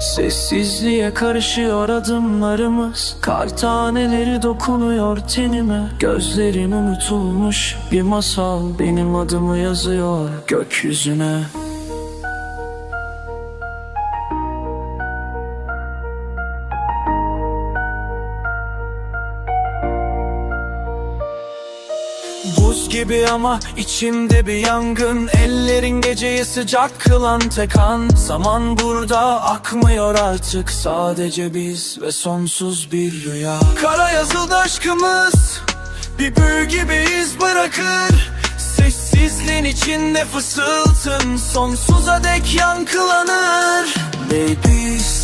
Sessizliğe karışıyor adımlarımız. Kar taneleri dokunuyor tenime. Gözlerim unutulmuş bir masal. Benim adımı yazıyor gökyüzüne Buz gibi ama içimde bir yangın. Ellerin geceyi sıcak kılan tek an. Zaman burada akmıyor artık. Sadece biz ve sonsuz bir rüya. Kara yazıldı aşkımız. Bir büyü gibi iz bırakır. Sessizliğin içinde fısıltın. Sonsuza dek yankılanır. Babies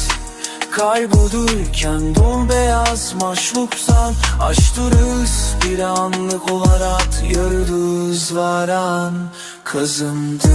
Kaybolurken beyaz maşrupsan Açtırız bir anlık olarak Yıldız varan kızımdı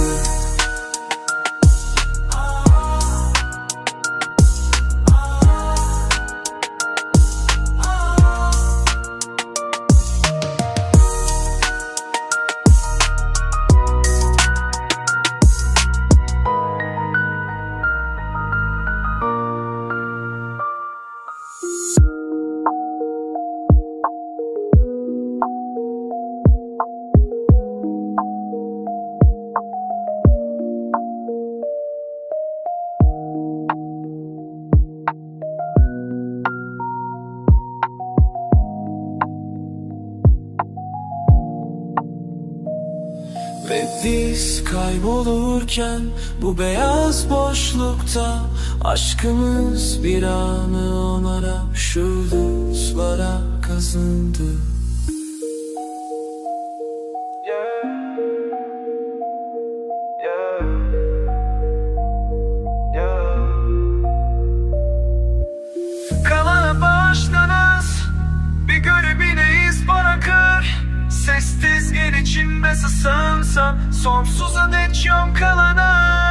Ve biz kaybolurken bu beyaz boşlukta Aşkımız bir anı onara şu yıldızlara kazındı içinde sısınsa Sonsuza dek yom kalana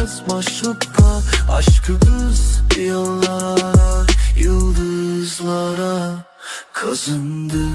boyalaz maşrupka Aşkımız yıllara Yıldızlara kazındı